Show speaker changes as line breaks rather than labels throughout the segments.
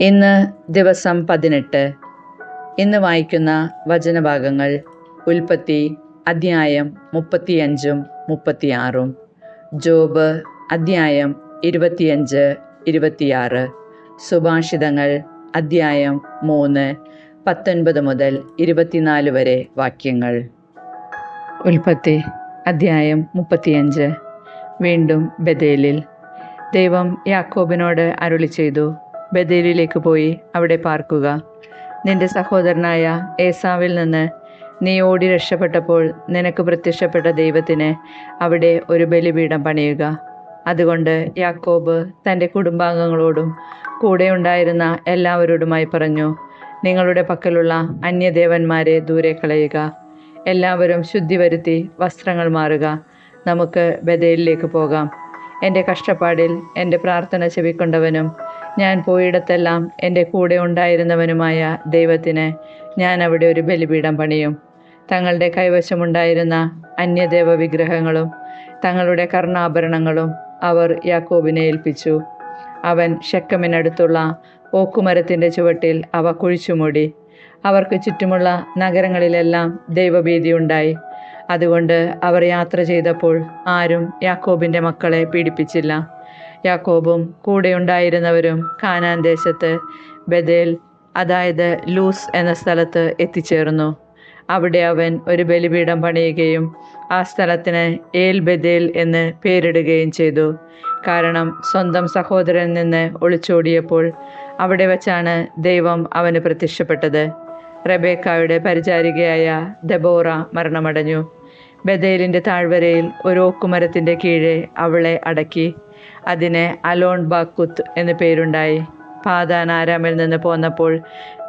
ഇന്ന് ദിവസം പതിനെട്ട്. ഇന്ന് വായിക്കുന്ന വചനഭാഗങ്ങൾ ഉൽപ്പത്തി അധ്യായം മുപ്പത്തിയഞ്ചും മുപ്പത്തിയാറും. ജോബ് അധ്യായം ഇരുപത്തിയഞ്ച് ഇരുപത്തിയാറ്. സുഭാഷിതങ്ങൾ അധ്യായം മൂന്ന് പത്തൊൻപത് മുതൽ ഇരുപത്തിനാല് വരെ വാക്യങ്ങൾ. ഉൽപ്പത്തി അധ്യായം മുപ്പത്തിയഞ്ച്. വീണ്ടും ബദേലിൽ ദൈവം യാക്കോബിനോട് അരുളി ചെയ്തു ബദേലിലേക്ക് പോയി അവിടെ പാർക്കുക. നിന്റെ സഹോദരനായ ഏസാവിൽ നിന്ന് നീ ഓടി രക്ഷപ്പെട്ടപ്പോൾ നിനക്ക് പ്രത്യക്ഷപ്പെട്ട ദൈവത്തിന് അവിടെ ഒരു ബലിപീഠം പണിയുക. അതുകൊണ്ട് യാക്കോബ് തന്റെ കുടുംബാംഗങ്ങളോടും കൂടെ ഉണ്ടായിരുന്ന എല്ലാവരോടുമായി പറഞ്ഞു നിങ്ങളുടെ പക്കലുള്ള അന്യദേവന്മാരെ ദൂരെ കളയുക. എല്ലാവരും ശുദ്ധി വരുത്തി വസ്ത്രങ്ങൾ മാറുക. നമുക്ക് ബദേലിലേക്ക് പോകാം. എന്റെ കഷ്ടപ്പാടിൽ എന്റെ പ്രാർത്ഥന ചെവിക്കൊണ്ടവനും ഞാൻ പോയിടത്തെല്ലാം എന്റെ കൂടെ ഉണ്ടായിരുന്നവനുമായ ദൈവത്തിന് ഞാൻ അവിടെ ഒരു ബലിപീഠം പണിയും. തങ്ങളുടെ കൈവശമുണ്ടായിരുന്ന അന്യദേവ വിഗ്രഹങ്ങളും തങ്ങളുടെ കർണാഭരണങ്ങളും അവർ യാക്കോബിനെ ഏൽപ്പിച്ചു. അവൻ ഷെക്കമിനടുത്തുള്ള ഓക്കുമരത്തിന്റെ ചുവട്ടിൽ അവ കുഴിച്ചുമൂടി. അവർക്ക് ചുറ്റുമുള്ള നഗരങ്ങളിലെല്ലാം ദൈവഭീതിയുണ്ടായി അതുകൊണ്ട് അവർ യാത്ര ചെയ്തപ്പോൾ ആരും യാക്കോബിന്റെ മക്കളെ പീഡിപ്പിച്ചില്ല. യാക്കോബും കൂടെയുണ്ടായിരുന്നവരും കാനാൻ ദേശത്ത് ബദേൽ അതായത് ലൂസ് എന്ന സ്ഥലത്ത് എത്തിച്ചേർന്നു. അവിടെ അവൻ ഒരു ബലിപീഠം പണിയുകയും ആ സ്ഥലത്തിന് ഏൽ ബദേൽ എന്ന് പേരിടുകയും ചെയ്തു. കാരണം സ്വന്തം സഹോദരനിൽ നിന്ന് ഒളിച്ചോടിയപ്പോൾ അവിടെ വച്ചാണ് ദൈവം അവന് പ്രത്യക്ഷപ്പെട്ടത്. റബേക്കായുടെ പരിചാരികയായ ദബോറ മരണമടഞ്ഞു. ബദേലിന്റെ താഴ്വരയിൽ ഒരു ഓക്കുമരത്തിന്റെ കീഴെ അവളെ അടക്കി. അതിന് അലോൺ ബാക്കുത്ത് എന്ന് പേരുണ്ടായി. പാതാൻ ആരാമിൽ നിന്ന് പോന്നപ്പോൾ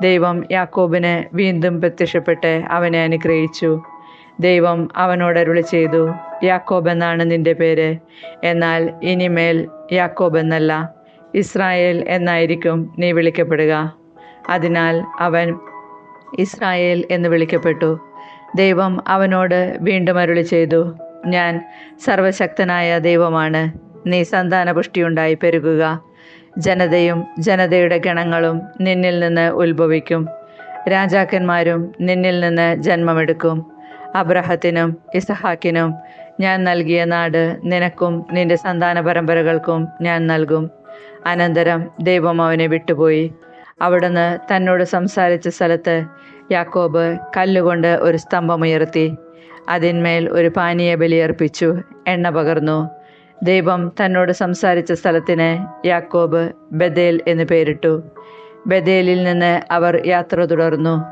ദൈവം യാക്കോബിന് വീണ്ടും പ്രത്യക്ഷപ്പെട്ട് അവനെ അനുഗ്രഹിച്ചു. ദൈവം അവനോട് അരുളി ചെയ്തു യാക്കോബ് എന്നാണ് നിന്റെ പേര്. എന്നാൽ ഇനിമേൽ യാക്കോബ് എന്നല്ല ഇസ്രായേൽ എന്നായിരിക്കും നീ വിളിക്കപ്പെടുക. അതിനാൽ അവൻ ഇസ്രായേൽ എന്ന് വിളിക്കപ്പെട്ടു. ദൈവം അവനോട് വീണ്ടും അരുളി ചെയ്തു ഞാൻ സർവശക്തനായ ദൈവമാണ്. നീ സന്താന പുഷ്ടിയുണ്ടായി പെരുകുക. ജനതയും ജനതയുടെ ഗണങ്ങളും നിന്നിൽ നിന്ന് ഉത്ഭവിക്കും. രാജാക്കന്മാരും നിന്നിൽ നിന്ന് ജന്മമെടുക്കും. അബ്രഹത്തിനും ഇസഹാക്കിനും ഞാൻ നൽകിയ നാട് നിനക്കും നിന്റെ സന്താന പരമ്പരകൾക്കും ഞാൻ നൽകും. അനന്തരം ദൈവം അവനെ വിട്ടുപോയി. അവിടുന്ന് തന്നോട് സംസാരിച്ച സ്ഥലത്ത് യാക്കോബ് കല്ലുകൊണ്ട് ഒരു സ്തംഭമുയർത്തി. അതിന്മേൽ ഒരു പാനീയ ബലിയർപ്പിച്ചു എണ്ണ പകർന്നു. ദൈവം തന്നോട് സംസാരിച്ച സ്ഥലത്തിന് യാക്കോബ് ബദേൽ എന്ന് പേരിട്ടു. ബദേലിൽ നിന്ന് അവർ യാത്ര തുടർന്നു.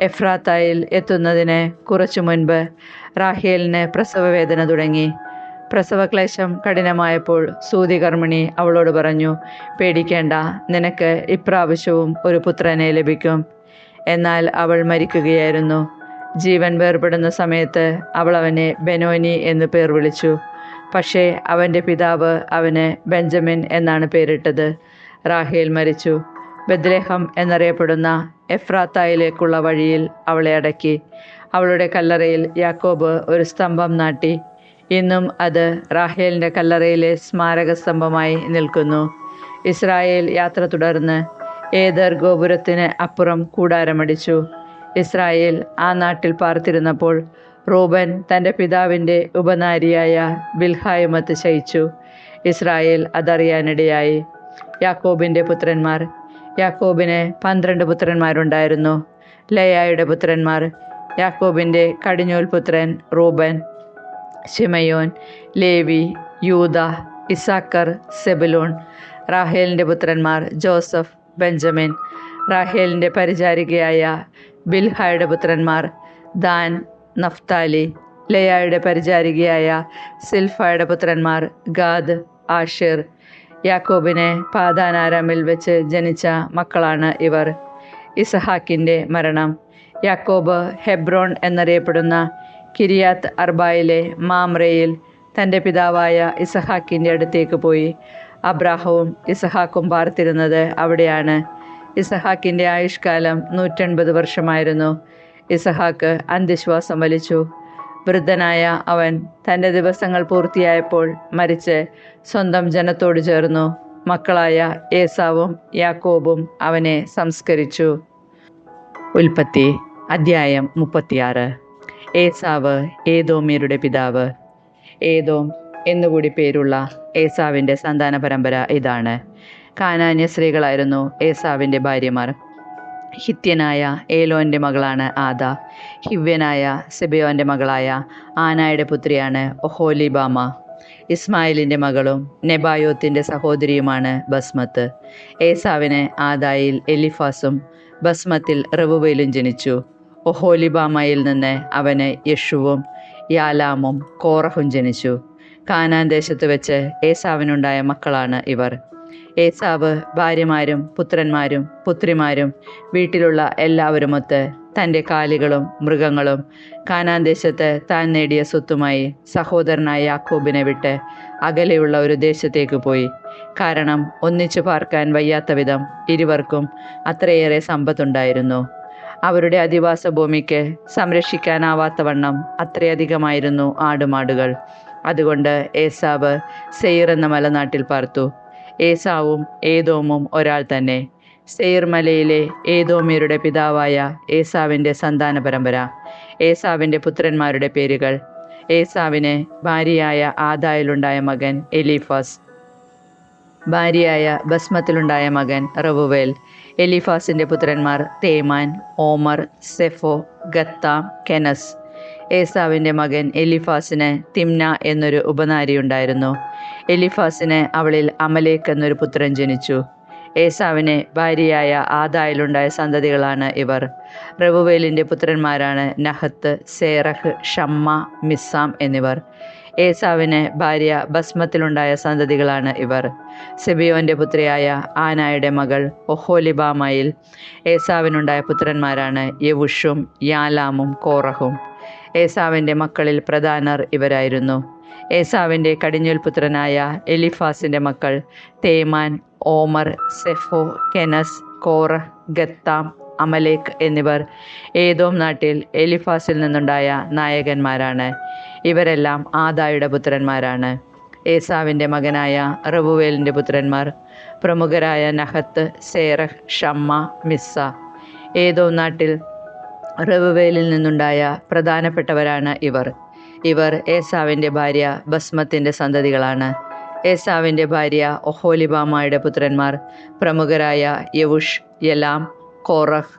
എഫ്രാത്തായിൽ എത്തുന്നതിന് കുറച്ചു മുൻപ് റാഹേലിന് പ്രസവവേദന തുടങ്ങി. പ്രസവക്ലേശം കഠിനമായപ്പോൾ സൂതികർമ്മിണി അവളോട് പറഞ്ഞു പേടിക്കേണ്ട നിനക്ക് ഇപ്രാവശ്യവും ഒരു പുത്രനെ ലഭിക്കും. എന്നാൽ അവൾ മരിക്കുകയായിരുന്നു. ജീവൻ വേർപെടുന്ന സമയത്ത് അവൾ അവനെ ബെനോനി എന്ന് പേർ വിളിച്ചു. പക്ഷേ അവന്റെ പിതാവ് അവന് ബെഞ്ചമിൻ എന്നാണ് പേരിട്ടത്. റാഹേൽ മരിച്ചു. ബദ്ലേഹം എന്നറിയപ്പെടുന്ന എഫ്രാത്തായിലേക്കുള്ള വഴിയിൽ അവളെ അടക്കി. അവളുടെ കല്ലറയിൽ യാക്കോബ് ഒരു സ്തംഭം നാട്ടി. ഇന്നും അത് റാഹേലിന്റെ കല്ലറയിലെ സ്മാരക സ്തംഭമായി നിൽക്കുന്നു. ഇസ്രായേൽ യാത്ര തുടർന്ന് ഏതർ ഗോപുരത്തിന് അപ്പുറം കൂടാരമടിച്ചു. ഇസ്രായേൽ ആ നാട്ടിൽ പാർത്തിരുന്നപ്പോൾ റൂബൻ തന്റെ പിതാവിന്റെ ഉപനാരിയായ ബിൽഹായുമത്ത് ശയിച്ചു. ഇസ്രായേൽ അതറിയാനിടയായി. യാക്കോബിന്റെ പുത്രന്മാർ. യാക്കോബിന് പന്ത്രണ്ട് പുത്രന്മാരുണ്ടായിരുന്നു. ലയായുടെ പുത്രന്മാർ. യാക്കോബിന്റെ കടിഞ്ഞൂൽ പുത്രൻ റൂബൻ ഷിമയോൻ ലേവി യൂത ഇസാക്കർ സെബുലോൺ റാഹേലിന്റെ പുത്രന്മാർ ജോസഫ് ബെഞ്ചമിൻ റാഹേലിന്റെ പരിചാരികയായ ബിൽഹായുടെ പുത്രന്മാർ ദാൻ നഫ്താലി ലയായുടെ പരിചാരികയായ സിൽഫയുടെ പുത്രന്മാർ ഗാദ് ആഷിർ യാക്കോബിനെ പാതാനാരാമിൽ വെച്ച് ജനിച്ച മക്കളാണ് ഇവർ. ഇസഹാക്കിന്റെ മരണം. യാക്കോബ് ഹെബ്രോൺ എന്നറിയപ്പെടുന്ന കിരിയാത്ത് അർബായിലെ മാമ്രയിൽ തന്റെ പിതാവായ ഇസഹാക്കിന്റെ അടുത്തേക്ക് പോയി. അബ്രാഹവും ഇസഹാക്കും പാർത്തിരുന്നത് അവിടെയാണ്. ഇസഹാക്കിന്റെ ആയുഷ്കാലം നൂറ്റൻപത് വർഷമായിരുന്നു. ഇസഹാക്ക് അന്ത്യശ്വാസം വലിച്ചു. വൃദ്ധനായ അവൻ തന്റെ ദിവസങ്ങൾ പൂർത്തിയായപ്പോൾ മരിച്ച് സ്വന്തം ജനത്തോട് ചേർന്നു. മക്കളായ ഏസാവും യാക്കോബും അവനെ സംസ്കരിച്ചു. ഉൽപ്പത്തി അദ്ധ്യായം മുപ്പത്തിയാറ്. ഏസാവ് ഏതോമ്യരുടെ പിതാവ്. ഏതോം എന്നുകൂടി പേരുള്ള ഏസാവിന്റെ സന്താന പരമ്പര ഇതാണ്. കാനാന്യ സ്ത്രീകളായിരുന്നു ഏസാവിന്റെ ഭാര്യമാർ. ഹിത്യനായ ഏലോന്റെ മകളാണ് ആദ. ഹിവ്യനായ സെബയോന്റെ മകളായ ആനായുടെ പുത്രിയാണ് ഒഹോലിബാമ. ഇസ്മായിലിന്റെ മകളും നെബായോത്തിന്റെ സഹോദരിയുമാണ് ബസ്മത്ത്. ഏസാവിന് ആദായിൽ എലിഫാസും ബസ്മത്തിൽ റവുവയിലും ജനിച്ചു. ഒഹോലിബാമയിൽ നിന്ന് അവന് യഷുവും യാലാമും കോറഹും ജനിച്ചു. കാനാൻ ദേശത്ത് വെച്ച് ഏസാവിനുണ്ടായ മക്കളാണ് ഇവർ. ഏസാവ് ഭാര്യമാരും പുത്രന്മാരും പുത്രിമാരും വീട്ടിലുള്ള എല്ലാവരുമൊത്ത് തന്റെ കാലികളും മൃഗങ്ങളും കാനാൻ ദേശത്ത് താൻ നേടിയ സ്വത്തുമായി സഹോദരനായ യാക്കോബിനെ വിട്ട് അകലെയുള്ള ഒരു ദേശത്തേക്ക് പോയി. കാരണം ഒന്നിച്ചു പാർക്കാൻ വയ്യാത്ത വിധം ഇരുവർക്കും അത്രയേറെ സമ്പത്തുണ്ടായിരുന്നു. അവരുടെ അധിവാസ ഭൂമിക്ക് സംരക്ഷിക്കാനാവാത്തവണ്ണം അത്രയധികമായിരുന്നു ആടുമാടുകൾ. അതുകൊണ്ട് ഏസാവ് സെയ്ർ എന്ന മലനാട്ടിൽ പാർത്തു. ഏസാവും ഏതോമും ഒരാൾ തന്നെ. സെയർമലയിലെ മലയിലെ ഏതോമ്യരുടെ പിതാവായ ഏസാവിന്റെ സന്താന പരമ്പര. ഏസാവിന്റെ പുത്രന്മാരുടെ പേരുകൾ. ഏസാവിന് ഭാര്യയായ ആദായിലുണ്ടായ മകൻ എലിഫാസ്. ഭാര്യയായ ബസ്മത്തിലുണ്ടായ മകൻ റവുവേൽ. എലിഫാസിന്റെ പുത്രന്മാർ തേമാൻ ഓമർ സെഫോ ഗത്താം കെനസ്. ഏസാവിന്റെ മകൻ എലിഫാസിന് തിംന എന്നൊരു ഉപനാരിയുണ്ടായിരുന്നു. എലിഫാസിന് അവളിൽ അമലേക്ക് എന്നൊരു പുത്രൻ ജനിച്ചു. ഏസാവിന് ഭാര്യയായ ആദായിലുണ്ടായ സന്തതികളാണ് ഇവർ. റവുവേലിന്റെ പുത്രന്മാരാണ് നഹത്ത് സേറഹ് ഷമ്മ മിസ്സാം എന്നിവർ. ഏസാവിന് ഭാര്യ ഭസ്മത്തിലുണ്ടായ സന്തതികളാണ് ഇവർ. സെബിയോന്റെ പുത്രിയായ ആനായുടെ മകൾ ഒഹോലിബാമയിൽ ഏസാവിനുണ്ടായ പുത്രന്മാരാണ് യവുഷും യാലാമും കോറഹും. ഏസാവിന്റെ മക്കളിൽ പ്രധാനർ ഇവരായിരുന്നു. ഏസാവിന്റെ കടിഞ്ഞൂൽ പുത്രനായ എലിഫാസിന്റെ മക്കൾ തേമാൻ ഓമർ സെഫോ കെനസ് കോർ ഗത്താം അമലേക്ക് എന്നിവർ ഏതോം നാട്ടിൽ എലിഫാസിൽ നിന്നുണ്ടായ നായകന്മാരാണ്. ഇവരെല്ലാം ആദായുടെ പുത്രന്മാരാണ്. ഏസാവിന്റെ മകനായ റബുവേലിന്റെ പുത്രന്മാർ പ്രമുഖരായ നഹത്ത് സേറഹ് ഷമ്മ മിസ്സ. ഏതോ നാട്ടിൽ റവുവേലിൽ നിന്നുണ്ടായ പ്രധാനപ്പെട്ടവരാണ് ഇവർ. ഇവർ ഏസാവിന്റെ ഭാര്യ ബസ്മത്തിന്റെ സന്തതികളാണ്. ഏസാവിന്റെ ഭാര്യ ഒഹോലിബാമയുടെ പുത്രന്മാർ. പ്രമുഖരായ യവുഷ് യലാം കോറഹ്.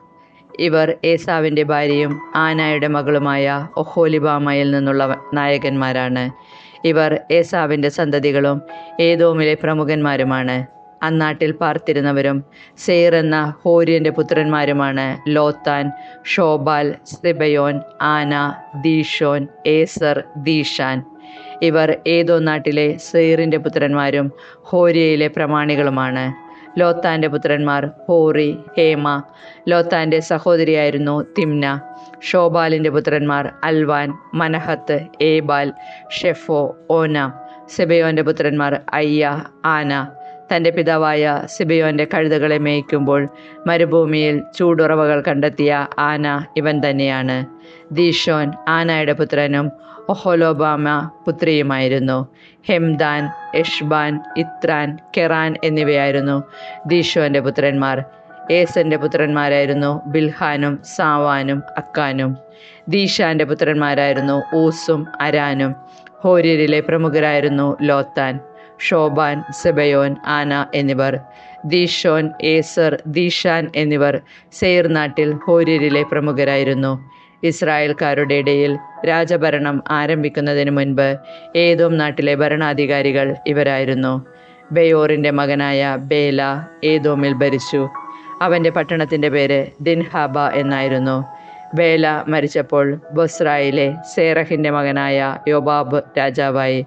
ഇവർ ഏസാവിന്റെ ഭാര്യയും ആനായുടെ മകളുമായ ഒഹോലിബാമയിൽ നിന്നുള്ള നായകന്മാരാണ്. ഇവർ ഏസാവിന്റെ സന്തതികളും ഏതോമിലെ പ്രമുഖന്മാരുമാണ്. അന്നാട്ടിൽ പാർത്തിരുന്നവരും സെയ്ർ എന്ന ഹോര്യന്റെ പുത്രന്മാരുമാണ് ലോത്താൻ ഷോബാൽ സിബയോൻ ആന ദീഷോൻ ഏസർ ദീഷാൻ ഇവർ ഏതോ നാട്ടിലെ സെയ്റിന്റെ പുത്രന്മാരും ഹോര്യയിലെ പ്രമാണികളുമാണ്. ലോത്താന്റെ പുത്രന്മാർ ഹോറി ഹേമ. ലോത്താന്റെ സഹോദരിയായിരുന്നു തിംന ഷോബാലിന്റെ പുത്രന്മാർ അൽവാൻ മനഹത്ത് ഏബാൽ ഷെഫോ ഓന. സെബയോന്റെ പുത്രന്മാർ അയ്യ ആന. തന്റെ പിതാവായ സിബിയോന്റെ കഴുതകളെ മേയ്ക്കുമ്പോൾ മരുഭൂമിയിൽ ചൂടുറവകൾ കണ്ടെത്തിയ ആന ഇവൻ തന്നെയാണ്. ദീഷോൻ ആനയുടെ പുത്രനും ഒഹോലോബാമ പുത്രിയുമായിരുന്നു. ഹെംദാൻ യഷ്ബാൻ ഇത്രാൻ കെറാൻ എന്നിവയായിരുന്നു ദീഷോന്റെ പുത്രന്മാർ. ഏസന്റെ പുത്രന്മാരായിരുന്നു ബിൽഹാനും സാവാനും അക്കാനും. ദീഷാന്റെ പുത്രന്മാരായിരുന്നു ഊസും അരാനും. ഹോര്യരിലെ പ്രമുഖരായിരുന്നു ലോത്താൻ. ഷോബാൻ സെബയോൻ ആന എന്നിവർ ദീഷോൻ ഏസർ ദീഷാൻ എന്നിവർ സെയർ നാട്ടിൽ ഹോര്യരിലെ പ്രമുഖരായിരുന്നു. ഇസ്രായേൽക്കാരുടെ ഇടയിൽ രാജഭരണം ആരംഭിക്കുന്നതിന് മുൻപ് ഏതോം നാട്ടിലെ ഭരണാധികാരികൾ ഇവരായിരുന്നു. ബെയോറിന്റെ മകനായ ബേല ഏതോമിൽ ഭരിച്ചു. അവന്റെ പട്ടണത്തിന്റെ പേര് ദിൻഹാബ എന്നായിരുന്നു. ബേല മരിച്ചപ്പോൾ ബൊസ്രായിലെ സേറഹിന്റെ മകനായ യോബാബ് രാജാവായി.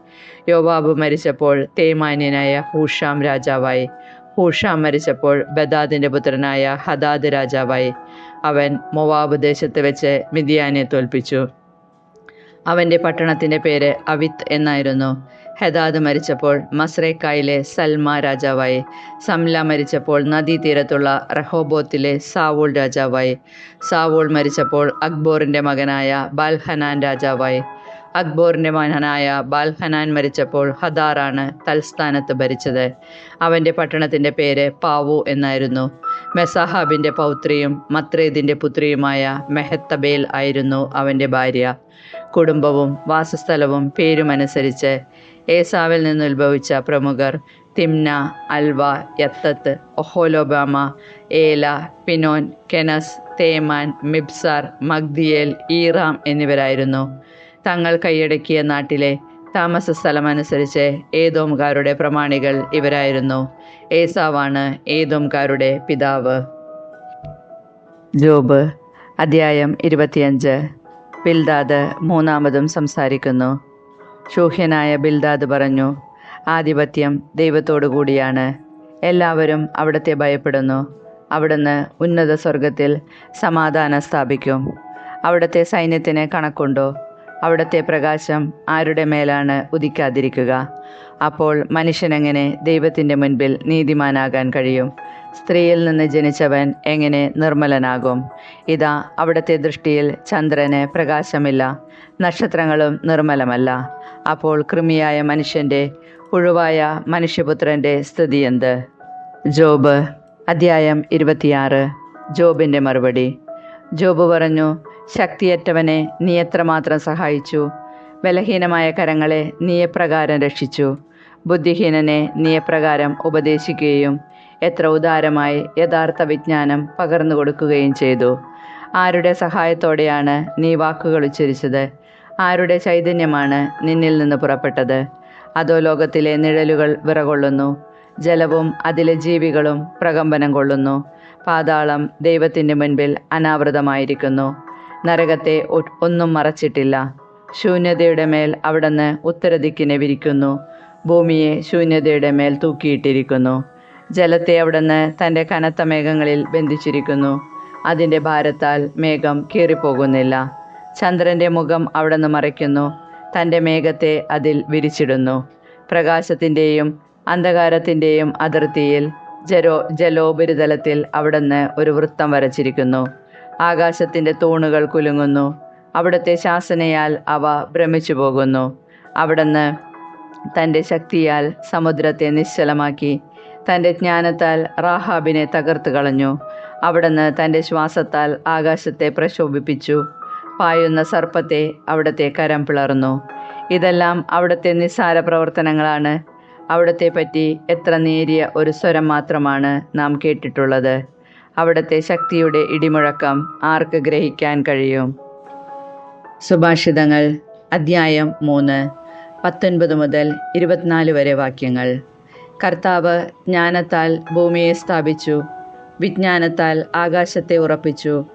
യോബാബ് മരിച്ചപ്പോൾ തേമാന്യനായ ഹൂഷാം രാജാവായി. ഹൂഷാം മരിച്ചപ്പോൾ ബദാദിന്റെ പുത്രനായ ഹദാദ് രാജാവായി. അവൻ മൊവാബ് ദേശത്ത് വെച്ച് മിതിയാനെ തോൽപ്പിച്ചു. അവന്റെ പട്ടണത്തിന്റെ പേര് അവിത്ത് എന്നായിരുന്നു. ഹെദാദ് മരിച്ചപ്പോൾ മസ്രേക്കായിലെ സൽമ രാജാവായി. സംല മരിച്ചപ്പോൾ നദീതീരത്തുള്ള റഹോബോത്തിലെ സാവൂൾ രാജാവായി. സാവൂൾ മരിച്ചപ്പോൾ അക്ബോറിന്റെ മകനായ ബാൽഹനാൻ രാജാവായി. അക്ബോറിന്റെ മകനായ ബാൽഹനാൻ മരിച്ചപ്പോൾ ഹദാറാണ് തൽസ്ഥാനത്ത് ഭരിച്ചത്. അവന്റെ പട്ടണത്തിന്റെ പേര് പാവു എന്നായിരുന്നു. മെസാഹാബിന്റെ പൗത്രിയും മത്രേദിന്റെ പുത്രിയുമായ മെഹത്തബേൽ ആയിരുന്നു അവന്റെ ഭാര്യ. കുടുംബവും വാസസ്ഥലവും പേരുമനുസരിച്ച് ഏസാവിൽ നിന്ന് ഉത്ഭവിച്ച പ്രമുഖർ തിംന അൽവ യത്തത്ത് ഒഹോലോബാമ ഏല പിനോൻ കെനസ് തേമാൻ മിബ്സാർ മഗ്ദിയേൽ ഈറാം എന്നിവരായിരുന്നു. തങ്ങൾ കൈയടക്കിയ നാട്ടിലെ താമസ സ്ഥലമനുസരിച്ച് ഏതോംകാരുടെ പ്രമാണികൾ ഇവരായിരുന്നു. ഏസാവാണ് ഏതോംകാരുടെ പിതാവ്. ജോബ് അധ്യായം ഇരുപത്തിയഞ്ച്. ബിൽദാദ് മൂന്നാമതും സംസാരിക്കുന്നു. ശൂഹ്യനായ ബിൽദാദ് പറഞ്ഞു ആധിപത്യം ദൈവത്തോടു കൂടിയാണ്. എല്ലാവരും അവിടത്തെ ഭയപ്പെടുന്നു. അവിടുന്ന് ഉന്നത സ്വർഗത്തിൽ സമാധാനം സ്ഥാപിക്കും. അവിടുത്തെ സൈന്യത്തിന് കണക്കുണ്ടോ? അവിടുത്തെ പ്രകാശം ആരുടെ മേലാണ് ഉദിക്കാതിരിക്കുക? അപ്പോൾ മനുഷ്യനെങ്ങനെ ദൈവത്തിന്റെ മുൻപിൽ നീതിമാനാകാൻ കഴിയും? സ്ത്രീയിൽ നിന്ന് ജനിച്ചവൻ എങ്ങനെ നിർമ്മലനാകും? ഇതാ അവിടുത്തെ ദൃഷ്ടിയിൽ ചന്ദ്രന് പ്രകാശമില്ല നക്ഷത്രങ്ങളും നിർമ്മലമല്ല. അപ്പോൾ കൃമിയായ മനുഷ്യന്റെ പുഴുവായ മനുഷ്യപുത്രന്റെ സ്ഥിതി എന്ത്? ജോബ് അധ്യായം ഇരുപത്തിയാറ് ജോബിന്റെ മറുപടി. ജോബ് പറഞ്ഞു ശക്തിയറ്റവനെ നീ എത്രമാത്രം സഹായിച്ചു? ബലഹീനമായ കരങ്ങളെ നീ എപ്രകാരം രക്ഷിച്ചു? ബുദ്ധിഹീനനെ നീ എപ്രകാരം ഉപദേശിക്കുകയും എത്ര ഉദാരമായി യഥാർത്ഥ വിജ്ഞാനം പകർന്നു കൊടുക്കുകയും ചെയ്തു. ആരുടെ സഹായത്തോടെയാണ് നീ വാക്കുകൾ ഉച്ചരിച്ചത്? ആരുടെ ചൈതന്യമാണ് നിന്നിൽ നിന്ന് പുറപ്പെട്ടത്? അതോ ലോകത്തിലെ നിഴലുകൾ വിറകൊള്ളുന്നു ജലവും അതിലെ ജീവികളും പ്രകമ്പനം കൊള്ളുന്നു പാതാളം ദൈവത്തിന്റെ മുൻപിൽ അനാവൃതമായിരിക്കുന്നു നരകത്തെ ഒന്നും മറച്ചിട്ടില്ല. ശൂന്യതയുടെ മേൽ അവിടുന്ന് ഉത്തരദിക്കിനെ വിരിക്കുന്നു ഭൂമിയെ ശൂന്യതയുടെ മേൽ തൂക്കിയിട്ടിരിക്കുന്നു. ജലത്തെ അവിടുന്ന് തന്റെ കനത്ത മേഘങ്ങളിൽ ബന്ധിച്ചിരിക്കുന്നു. അതിന്റെ ഭാരത്താൽ മേഘം കീറിപ്പോകുന്നില്ല. ചന്ദ്രന്റെ മുഖം അവിടുന്ന് മറയ്ക്കുന്നു. തന്റെ മേഘത്തെ അതിൽ വിരിച്ചിടുന്നു. പ്രകാശത്തിന്റെയും അന്ധകാരത്തിന്റെയും അതിർത്തിയിൽ ജലോ ജലോപരിതലത്തിൽ അവിടുന്ന് ഒരു വൃത്തം വരച്ചിരിക്കുന്നു. ആകാശത്തിന്റെ തൂണുകൾ കുലുങ്ങുന്നു. അവിടുത്തെ ശാസനയാൽ അവ ഭ്രമിച്ചു പോകുന്നു അവിടുന്ന് തന്റെ ശക്തിയാൽ സമുദ്രത്തെ നിശ്ചലമാക്കി തന്റെ ജ്ഞാനത്താൽ റാഹാബിനെ തകർത്ത് കളഞ്ഞു. അവിടുന്ന് തന്റെ ശ്വാസത്താൽ ആകാശത്തെ പ്രശോഭിപ്പിച്ചു. പായുന്ന സർപ്പത്തെ അവിടുത്തെ കരം പിളർന്നു. ഇതെല്ലാം അവിടുത്തെ നിസ്സാര പ്രവർത്തനങ്ങളാണ്. അവിടുത്തെ പറ്റി എത്ര നേരിയ ഒരു സ്വരം മാത്രമാണ് നാം കേട്ടിട്ടുള്ളത്. അവിടുത്തെ ശക്തിയുടെ ഇടിമുഴക്കം ആർക്ക് ഗ്രഹിക്കാൻ കഴിയും? സുഭാഷിതങ്ങൾ അദ്ധ്യായം മൂന്ന് പത്തൊൻപത് മുതൽ ഇരുപത്തിനാല് വരെ വാക്യങ്ങൾ. കർത്താവ് ജ്ഞാനത്താൽ ഭൂമിയെ സ്ഥാപിച്ചു വിജ്ഞാനത്താൽ ആകാശത്തെ ഉറപ്പിച്ചു.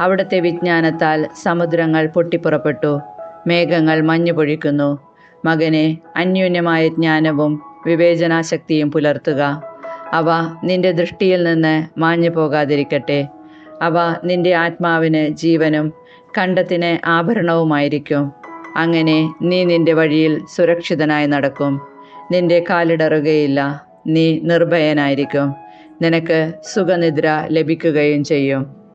അവിടുത്തെ വിജ്ഞാനത്താൽ സമുദ്രങ്ങൾ പൊട്ടിപ്പുറപ്പെട്ടു മേഘങ്ങൾ മഞ്ഞു പൊഴിക്കുന്നു. മകനെ അന്യോന്യമായ ജ്ഞാനവും വിവേചനാശക്തിയും പുലർത്തുക. അവ നിന്റെ ദൃഷ്ടിയിൽ നിന്ന് മാഞ്ഞു പോകാതിരിക്കട്ടെ. അവ നിന്റെ ആത്മാവിന് ജീവനും കണ്ടത്തിന് ആഭരണവുമായിരിക്കും. അങ്ങനെ നീ നിന്റെ വഴിയിൽ സുരക്ഷിതനായി നടക്കും. നിന്റെ കാലിടറുകയില്ല. നീ നിർഭയനായിരിക്കും. നിനക്ക് സുഖനിദ്ര ലഭിക്കുകയും ചെയ്യും.